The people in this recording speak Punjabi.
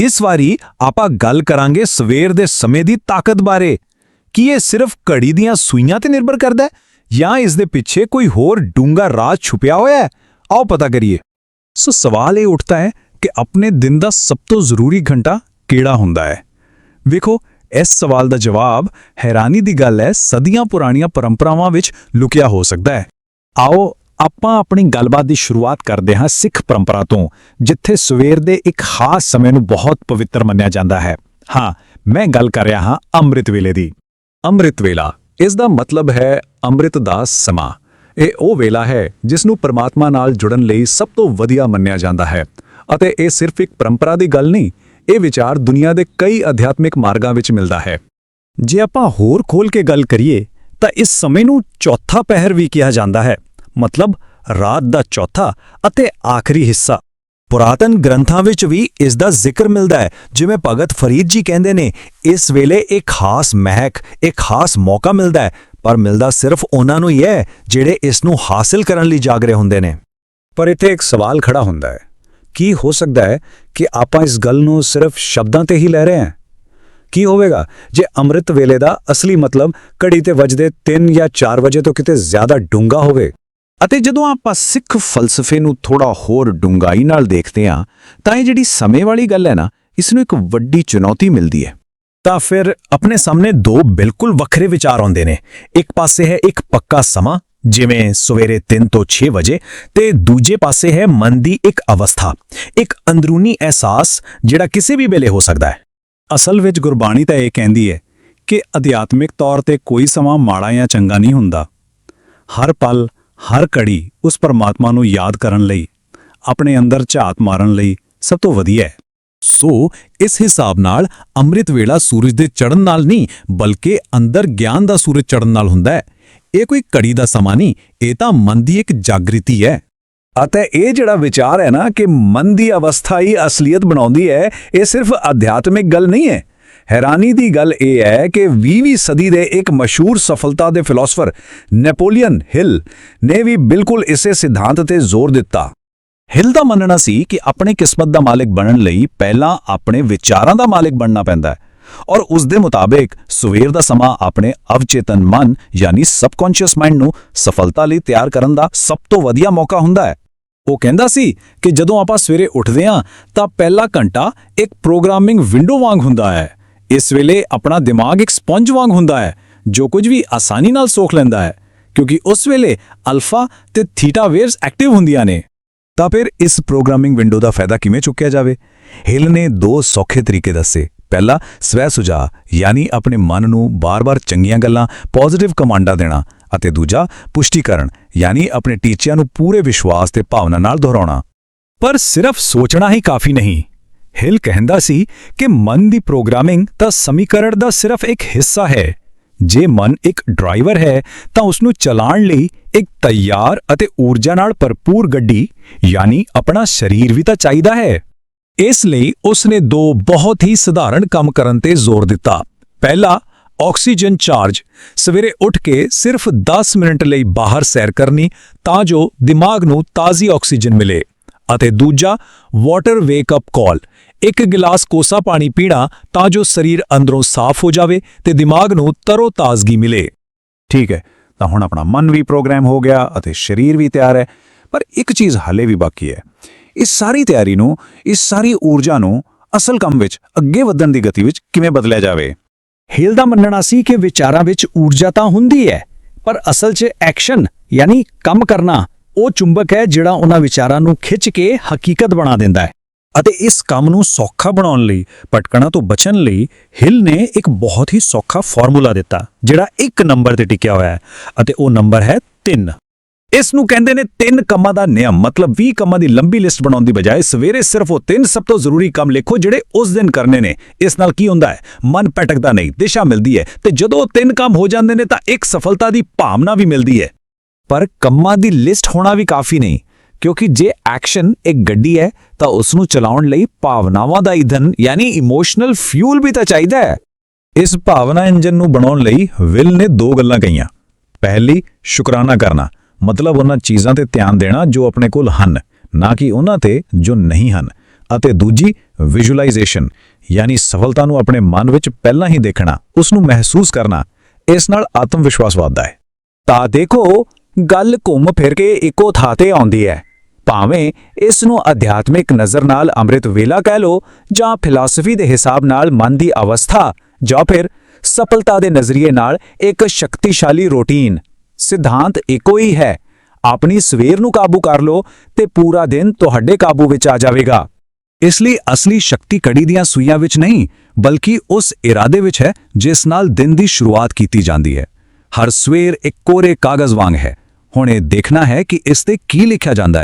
ਇਸ ਵਾਰੀ ਆਪਾਂ ਗੱਲ ਕਰਾਂਗੇ ਸਵੇਰ ਦੇ ਸਮੇਂ ਦੀ ਤਾਕਤ ਬਾਰੇ। ਕੀ ਇਹ ਸਿਰਫ ਘੜੀ ਦੀਆਂ ਸੂਈਆਂ ਤੇ ਨਿਰਭਰ ਕਰਦਾ ਹੈ ਜਾਂ ਇਸ ਦੇ ਪਿੱਛੇ ਕੋਈ ਹੋਰ ਡੂੰਘਾ ਰਾਜ ਛੁਪਿਆ ਹੋਇਆ ਹੈ? ਆਓ ਪਤਾ ਕਰੀਏ। ਸੋ ਸਵਾਲ ਇਹ ਉੱਠਦਾ ਹੈ ਕਿ ਆਪਣੇ ਦਿਨ ਦਾ ਸਭ ਤੋਂ ਜ਼ਰੂਰੀ ਘੰਟਾ ਕਿਹੜਾ ਹੁੰਦਾ ਹੈ? ਵੇਖੋ, ਇਸ ਸਵਾਲ ਦਾ ਜਵਾਬ ਹੈਰਾਨੀ ਦੀ ਗੱਲ ਹੈ, ਸਦੀਆਂ ਪੁਰਾਣੀਆਂ ਪਰੰਪਰਾਵਾਂ ਵਿੱਚ ਲੁਕਿਆ ਹੋ ਸਕਦਾ ਹੈ। ਆਓ ਆਪਾਂ ਆਪਣੀ ਗੱਲਬਾਤ ਦੀ ਸ਼ੁਰੂਆਤ ਕਰਦੇ ਹਾਂ ਸਿੱਖ ਪਰੰਪਰਾ ਤੋਂ, ਜਿੱਥੇ ਸਵੇਰ ਦੇ ਇੱਕ ਖਾਸ ਸਮੇਂ ਨੂੰ ਬਹੁਤ ਪਵਿੱਤਰ ਮੰਨਿਆ ਜਾਂਦਾ ਹੈ। ਹਾਂ, ਮੈਂ ਗੱਲ ਕਰ ਰਿਹਾ ਹਾਂ ਅੰਮ੍ਰਿਤ ਵੇਲੇ ਦੀ। ਅੰਮ੍ਰਿਤ ਵੇਲਾ, ਇਸ ਦਾ ਮਤਲਬ ਹੈ ਅੰਮ੍ਰਿਤ ਦਾ ਸਮਾਂ। ਇਹ ਉਹ ਵੇਲਾ ਹੈ ਜਿਸ ਨੂੰ ਪਰਮਾਤਮਾ ਨਾਲ ਜੁੜਨ ਲਈ ਸਭ ਤੋਂ ਵਧੀਆ ਮੰਨਿਆ ਜਾਂਦਾ ਹੈ। ਅਤੇ ਇਹ ਸਿਰਫ ਇੱਕ ਪਰੰਪਰਾ ਦੀ ਗੱਲ ਨਹੀਂ, ਇਹ ਵਿਚਾਰ ਦੁਨੀਆ ਦੇ ਕਈ ਅਧਿਆਤਮਿਕ ਮਾਰਗਾਂ ਵਿੱਚ ਮਿਲਦਾ ਹੈ। ਜੇ ਆਪਾਂ ਹੋਰ ਖੋਲ ਕੇ ਗੱਲ ਕਰੀਏ, ਤਾਂ ਇਸ ਸਮੇਂ ਨੂੰ ਚੌਥਾ ਪਹਿਰ ਵੀ ਕਿਹਾ ਜਾਂਦਾ ਹੈ। ਮਤਲਬ ਰਾਤ ਦਾ ਚੌਥਾ ਅਤੇ ਆਖਰੀ ਹਿੱਸਾ। ਪੁਰਾਤਨ ਗ੍ਰੰਥਾਂ ਵਿੱਚ ਵੀ ਇਸ ਦਾ ਜ਼ਿਕਰ ਮਿਲਦਾ ਹੈ, ਜਿਵੇਂ ਭਗਤ ਫਰੀਦ ਜੀ ਕਹਿੰਦੇ ਨੇ, ਇਸ ਵੇਲੇ ਇੱਕ ਖਾਸ ਮਹਿਕ ਇੱਕ ਖਾਸ ਮੌਕਾ ਮਿਲਦਾ ਹੈ, ਪਰ ਮਿਲਦਾ ਸਿਰਫ ਉਹਨਾਂ ਨੂੰ ਹੀ ਹੈ, ਜਿਹੜੇ ਇਸ ਨੂੰ ਹਾਸਲ ਕਰਨ ਲਈ ਜਾਗ ਰਹੇ ਹੁੰਦੇ ਨੇ। ਪਰ ਇੱਥੇ ਇੱਕ ਸਵਾਲ ਖੜਾ ਹੁੰਦਾ ਹੈ, ਕੀ ਹੋ ਸਕਦਾ ਹੈ ਕਿ ਆਪਾਂ ਇਸ ਗੱਲ ਨੂੰ ਸਿਰਫ ਸ਼ਬਦਾਂ ਤੇ ਹੀ ਲੈ ਰਹੇ ਹਾਂ? ਕੀ ਹੋਵੇਗਾ ਜੇ ਅੰਮ੍ਰਿਤ ਵੇਲੇ ਦਾ ਅਸਲੀ ਮਤਲਬ ਘੜੀ ਤੇ ਵੱਜਦੇ 3 ਜਾਂ 4 ਵਜੇ ਤੋਂ ਕਿਤੇ ਜ਼ਿਆਦਾ ਡੂੰਘਾ ਹੋਵੇ? ਅਤੇ ਜਦੋਂ ਆਪਾਂ ਸਿੱਖ ਫਲਸਫੇ ਨੂੰ ਥੋੜਾ ਹੋਰ ਡੂੰਘਾਈ ਨਾਲ ਦੇਖਦੇ ਹਾਂ, ਤਾਂ ਇਹ ਜਿਹੜੀ ਸਮੇਂ ਵਾਲੀ ਗੱਲ ਹੈ ਨਾ ਇਸ ਨੂੰ ਇੱਕ ਵੱਡੀ ਚੁਣੌਤੀ ਮਿਲਦੀ ਹੈ। ਤਾਂ ਫਿਰ ਆਪਣੇ ਸਾਹਮਣੇ ਦੋ ਬਿਲਕੁਲ ਵੱਖਰੇ ਵਿਚਾਰ ਆਉਂਦੇ ਨੇ। ਇੱਕ ਪਾਸੇ ਹੈ ਇੱਕ ਪੱਕਾ ਸਮਾਂ, ਜਿਵੇਂ ਸਵੇਰੇ 3 ਤੋਂ 6 ਵਜੇ, ਤੇ ਦੂਜੇ ਪਾਸੇ ਹੈ ਮਨ ਦੀ ਇੱਕ ਅਵਸਥਾ, ਇੱਕ ਅੰਦਰੂਨੀ ਅਹਿਸਾਸ ਜਿਹੜਾ ਕਿਸੇ ਵੀ ਵੇਲੇ ਹੋ ਸਕਦਾ ਹੈ। ਅਸਲ ਵਿੱਚ ਗੁਰਬਾਣੀ ਤਾਂ ਇਹ ਕਹਿੰਦੀ ਹੈ ਕਿ ਅਧਿਆਤਮਿਕ ਤੌਰ ਤੇ ਕੋਈ ਸਮਾਂ ਮਾੜਾ ਜਾਂ ਚੰਗਾ ਨਹੀਂ ਹੁੰਦਾ। ਹਰ ਪਲ ਹਰ ਘੜੀ ਉਸ ਪਰਮਾਤਮਾ ਨੂੰ ਯਾਦ ਕਰਨ ਲਈ, ਆਪਣੇ ਅੰਦਰ ਝਾਤ ਮਾਰਨ ਲਈ ਸਭ ਤੋਂ ਵਧੀਆ ਹੈ। ਸੋ, ਇਸ ਹਿਸਾਬ ਨਾਲ ਅੰਮ੍ਰਿਤ ਵੇਲਾ ਸੂਰਜ ਦੇ ਚੜ੍ਹਨ ਨਾਲ ਨਹੀਂ, ਬਲਕਿ ਅੰਦਰ ਗਿਆਨ ਦਾ ਸੂਰਜ ਚੜ੍ਹਨ ਨਾਲ ਹੁੰਦਾ ਹੈ। ਇਹ ਕੋਈ ਘੜੀ ਦਾ ਸਮਾਂ ਨਹੀਂ, ਇਹ ਤਾਂ ਮਨ ਦੀ ਇੱਕ ਜਾਗ੍ਰਿਤੀ ਹੈ। ਅਤੇ ਇਹ ਜਿਹੜਾ ਵਿਚਾਰ ਹੈ ਨਾ ਕਿ ਮਨ ਦੀ ਅਵਸਥਾ ਹੀ ਅਸਲੀਅਤ ਬਣਾਉਂਦੀ ਹੈ, ਇਹ ਸਿਰਫ ਅਧਿਆਤਮਿਕ ਗੱਲ ਨਹੀਂ ਹੈ। ਹੈਰਾਨੀ ਦੀ ਗੱਲ ਇਹ ਹੈ ਕਿ 20ਵੀਂ ਸਦੀ ਦੇ ਇੱਕ ਮਸ਼ਹੂਰ ਸਫਲਤਾ ਦੇ ਫਿਲਾਸਫਰ ਨੈਪੋਲੀਅਨ ਹਿਲ ਨੇ ਵੀ ਬਿਲਕੁਲ ਇਸੇ ਸਿਧਾਂਤ ਤੇ ਜ਼ੋਰ ਦਿੱਤਾ। ਹਿਲ ਦਾ ਮੰਨਣਾ ਸੀ ਕਿ ਆਪਣੀ ਕਿਸਮਤ ਦਾ ਮਾਲਕ ਬਣਨ ਲਈ ਪਹਿਲਾਂ ਆਪਣੇ ਵਿਚਾਰਾਂ ਦਾ ਮਾਲਕ ਬਣਨਾ ਪੈਂਦਾ ਹੈ ਔਰ ਉਸ ਦੇ ਮੁਤਾਬਿਕ ਸਵੇਰ ਦਾ ਸਮਾਂ ਆਪਣੇ ਅਵਚੇਤਨ ਮਨ ਯਾਨੀ ਸਬਕੌਂਸ਼ੀਅਸ ਮਾਈਂਡ ਨੂੰ ਸਫਲਤਾ ਲਈ ਤਿਆਰ ਕਰਨ ਦਾ ਸਭ ਤੋਂ ਵਧੀਆ ਮੌਕਾ ਹੁੰਦਾ ਹੈ। ਉਹ ਕਹਿੰਦਾ ਸੀ ਕਿ ਜਦੋਂ ਆਪਾਂ ਸਵੇਰੇ ਉੱਠਦੇ ਹਾਂ ਤਾਂ ਪਹਿਲਾ ਘੰਟਾ ਇੱਕ ਪ੍ਰੋਗਰਾਮਿੰਗ ਵਿੰਡੋ ਵਾਂਗ ਹੁੰਦਾ ਹੈ। ਇਸ ਵੇਲੇ ਆਪਣਾ ਦਿਮਾਗ ਇੱਕ ਸਪੰਜ ਵਾਂਗ ਹੁੰਦਾ ਹੈ, ਜੋ ਕੁਝ ਵੀ ਆਸਾਨੀ ਨਾਲ ਸੋਖ ਲੈਂਦਾ ਹੈ, ਕਿਉਂਕਿ ਉਸ ਵੇਲੇ ਅਲਫਾ ਤੇ ਥੀਟਾ ਵੇਵਸ ਐਕਟਿਵ ਹੁੰਦੀਆਂ ਨੇ। ਤਾਂ ਫਿਰ ਇਸ ਪ੍ਰੋਗਰਾਮਿੰਗ ਵਿੰਡੋ ਦਾ ਫਾਇਦਾ ਕਿਵੇਂ ਚੁੱਕਿਆ ਜਾਵੇ? ਹਿਲ ਨੇ ਦੋ ਸੌਖੇ ਤਰੀਕੇ ਦੱਸੇ। ਪਹਿਲਾ, ਸਵੈ ਸੁਝਾਅ, ਯਾਨੀ ਆਪਣੇ ਮਨ ਨੂੰ ਬਾਰ-ਬਾਰ ਚੰਗੀਆਂ ਗੱਲਾਂ, ਪੋਜ਼ਿਟਿਵ ਕਮਾਂਡਾਂ ਦੇਣਾ, ਅਤੇ ਦੂਜਾ, ਪੁਸ਼ਟੀਕਰਨ, ਯਾਨੀ ਆਪਣੇ ਟੀਚਿਆਂ ਨੂੰ ਪੂਰੇ ਵਿਸ਼ਵਾਸ ਤੇ ਭਾਵਨਾ ਨਾਲ ਦੁਹਰਾਉਣਾ। ਪਰ ਸਿਰਫ ਸੋਚਣਾ ਹੀ ਕਾਫੀ ਨਹੀਂ। ਹਿਲ ਕਹਿੰਦਾ ਸੀ ਕਿ ਮਨ ਦੀ ਪ੍ਰੋਗਰਾਮਿੰਗ ਤਾਂ ਸਮੀਕਰਣ ਦਾ ਸਿਰਫ ਇੱਕ ਹਿੱਸਾ ਹੈ। ਜੇ ਮਨ ਇੱਕ ਡਰਾਈਵਰ ਹੈ, ਤਾਂ ਉਸ ਨੂੰ ਚਲਾਉਣ ਲਈ ਇੱਕ ਤਿਆਰ ਅਤੇ ਊਰਜਾ ਨਾਲ ਭਰਪੂਰ ਗੱਡੀ, ਯਾਨੀ ਆਪਣਾ ਸਰੀਰ ਵੀ ਤਾਂ ਚਾਹੀਦਾ ਹੈ। ਇਸ ਲਈ ਉਸ ਨੇ ਦੋ ਬਹੁਤ ਹੀ ਸਧਾਰਨ ਕੰਮ ਕਰਨ ਤੇ ਜ਼ੋਰ ਦਿੱਤਾ। ਪਹਿਲਾ, ਆਕਸੀਜਨ ਚਾਰਜ। ਸਵੇਰੇ ਉੱਠ ਕੇ ਸਿਰਫ 10 ਮਿੰਟ ਲਈ ਬਾਹਰ ਸੈਰ ਕਰਨੀ ਤਾਂ ਜੋ ਦਿਮਾਗ ਨੂੰ ਤਾਜ਼ੀ ਆਕਸੀਜਨ ਮਿਲੇ। ਅਤੇ ਦੂਜਾ ਵਾਟਰ ਵੇਕ ਅਪ ਕਾਲ ਇੱਕ ਗਿਲਾਸ ਕੋਸਾ ਪਾਣੀ ਪੀਣਾ ਤਾਂ ਜੋ ਸਰੀਰ ਅੰਦਰੋਂ ਸਾਫ਼ ਹੋ ਜਾਵੇ ਤੇ ਦਿਮਾਗ ਨੂੰ ਤਰੋ ਤਾਜ਼ਗੀ ਮਿਲੇ। ਠੀਕ ਹੈ, ਤਾਂ ਹੁਣ ਆਪਣਾ ਮਨ ਵੀ ਪ੍ਰੋਗਰਾਮ ਹੋ ਗਿਆ ਅਤੇ ਸਰੀਰ ਵੀ ਤਿਆਰ ਹੈ। ਪਰ ਇੱਕ ਚੀਜ਼ ਹਾਲੇ ਵੀ ਬਾਕੀ ਹੈ। ਇਸ ਸਾਰੀ ਤਿਆਰੀ ਨੂੰ, ਇਸ ਸਾਰੀ ਊਰਜਾ ਨੂੰ ਅਸਲ ਕੰਮ ਵਿੱਚ, ਅੱਗੇ ਵਧਣ ਦੀ ਗਤੀ ਵਿੱਚ ਕਿਵੇਂ ਬਦਲਿਆ ਜਾਵੇ? ਹੇਲ ਦਾ ਮੰਨਣਾ ਸੀ ਕਿ ਵਿਚਾਰਾਂ ਵਿੱਚ ਊਰਜਾ ਤਾਂ ਹੁੰਦੀ ਹੈ, ਪਰ ਅਸਲ 'ਚ ਐਕਸ਼ਨ ਯਾਨੀ ਕੰਮ ਕਰਨਾ ਉਹ ਚੁੰਬਕ ਹੈ ਜਿਹੜਾ ਉਹਨਾਂ ਵਿਚਾਰਾਂ ਨੂੰ ਖਿੱਚ ਕੇ ਹਕੀਕਤ ਬਣਾ ਦਿੰਦਾ ਹੈ ਅਤੇ ਇਸ ਕੰਮ ਨੂੰ ਸੌਖਾ ਬਣਾਉਣ ਲਈ, ਭਟਕਣਾ ਤੋਂ ਬਚਣ ਲਈ, ਹਿਲ ਨੇ ਇੱਕ ਬਹੁਤ ਹੀ ਸੌਖਾ ਫਾਰਮੂਲਾ ਦਿੱਤਾ, ਜਿਹੜਾ ਇੱਕ ਨੰਬਰ ਤੇ ਟਿਕਿਆ ਹੋਇਆ ਹੈ ਅਤੇ ਉਹ ਨੰਬਰ ਹੈ 3 ਇਸ ਨੂੰ ਕਹਿੰਦੇ ਨੇ ਤਿੰਨ ਕੰਮਾਂ ਦਾ ਨਿਯਮ, ਮਤਲਬ 20 ਕੰਮਾਂ ਦੀ ਲੰਬੀ ਲਿਸਟ ਬਣਾਉਣ ਦੀ ਬਜਾਏ ਸਵੇਰੇ ਸਿਰਫ ਉਹ ਤਿੰਨ ਸਭ ਤੋਂ ਜ਼ਰੂਰੀ ਕੰਮ ਲਿਖੋ ਜਿਹੜੇ ਉਸ ਦਿਨ ਕਰਨੇ ਨੇ। ਇਸ ਨਾਲ ਕੀ ਹੁੰਦਾ ਹੈ? ਮਨ ਭਟਕਦਾ ਨਹੀਂ, ਦਿਸ਼ਾ ਮਿਲਦੀ ਹੈ ਤੇ ਜਦੋਂ ਉਹ ਤਿੰਨ ਕੰਮ ਹੋ ਜਾਂਦੇ ਨੇ ਤਾਂ ਇੱਕ ਸਫਲਤਾ ਦੀ ਭਾਵਨਾ ਵੀ ਮਿਲਦੀ ਹੈ। ਪਰ ਕੰਮਾਂ ਦੀ ਲਿਸਟ ਹੋਣਾ ਵੀ ਕਾਫੀ ਨਹੀਂ, ਕਿਉਂਕਿ ਜੇ ਐਕਸ਼ਨ ਇੱਕ ਗੱਡੀ ਹੈ, ਤਾਂ ਉਸ ਨੂੰ ਚਲਾਉਣ ਲਈ ਭਾਵਨਾਵਾਂ ਦਾ ਈਂਧਨ ਯਾਨੀ ਇਮੋਸ਼ਨਲ ਫਿਊਲ ਵੀ ਤਾਂ ਚਾਹੀਦਾ ਹੈ। ਇਸ ਭਾਵਨਾ ਇੰਜਨ ਨੂੰ ਬਣਾਉਣ ਲਈ ਵਿਲ ਨੇ ਦੋ ਗੱਲਾਂ ਕਹੀਆਂ। ਪਹਿਲੀ, ਸ਼ੁਕਰਾਨਾ ਕਰਨਾ, ਮਤਲਬ ਉਹਨਾਂ ਚੀਜ਼ਾਂ ਤੇ ਧਿਆਨ ਦੇਣਾ ਜੋ ਆਪਣੇ ਕੋਲ ਹਨ, ਨਾ ਕਿ ਉਹਨਾਂ ਤੇ ਜੋ ਨਹੀਂ ਹਨ। ਅਤੇ ਦੂਜੀ ਵਿਜ਼ੂਅਲਾਈਜ਼ੇਸ਼ਨ ਯਾਨੀ ਸਫਲਤਾ ਨੂੰ ਆਪਣੇ ਮਨ ਵਿੱਚ ਪਹਿਲਾਂ ਹੀ ਦੇਖਣਾ ਉਸ ਨੂੰ ਮਹਿਸੂਸ ਕਰਨਾ, ਇਸ ਨਾਲ ਆਤਮ ਵਿਸ਼ਵਾਸ ਵਧਦਾ ਹੈ। ਤਾਂ ਦੇਖੋ ਗੱਲ ਘੁੰਮ ਫਿਰ ਕੇ ਇੱਕੋ ਥਾਂ ਤੇ ਆਉਂਦੀ ਹੈ। ਭਾਵੇਂ ਇਸ ਨੂੰ ਅਧਿਆਤਮਿਕ ਨਜ਼ਰ ਨਾਲ ਅੰਮ੍ਰਿਤ ਵੇਲਾ ਕਹਿ ਲੋ ਜਾਂ ਫਿਲਾਸਫੀ ਦੇ ਹਿਸਾਬ ਨਾਲ ਮਨ ਦੀ ਅਵਸਥਾ ਜਾਂ ਫਿਰ ਸਫਲਤਾ ਦੇ ਨਜ਼ਰੀਏ ਨਾਲ ਇੱਕ ਸ਼ਕਤੀਸ਼ਾਲੀ ਰੁਟੀਨ, ਸਿਧਾਂਤ ਇੱਕੋ ਹੀ ਹੈ। ਆਪਣੀ ਸਵੇਰ ਨੂੰ ਕਾਬੂ ਕਰ ਲੋ ਤੇ ਪੂਰਾ ਦਿਨ ਤੁਹਾਡੇ ਕਾਬੂ ਵਿੱਚ ਆ ਜਾਵੇਗਾ। ਇਸ ਲਈ ਅਸਲੀ ਸ਼ਕਤੀ ਕੜੀ ਦੀਆਂ ਸੂਈਆਂ ਵਿੱਚ ਨਹੀਂ, ਬਲਕਿ ਉਸ ਇਰਾਦੇ ਵਿੱਚ ਹੈ ਜਿਸ ਨਾਲ ਦਿਨ ਦੀ ਸ਼ੁਰੂਆਤ ਕੀਤੀ ਜਾਂਦੀ ਹੈ। ਹਰ ਸਵੇਰ ਇੱਕ ਕੋਰੇ ਕਾਗਜ਼ ਵਾਂਗ ਹੈ। ਹੁਣ ਇਹ ਦੇਖਣਾ ਹੈ ਕਿ ਇਸ ਤੇ ਕੀ ਲਿਖਿਆ ਜਾਂਦਾ ਹੈ।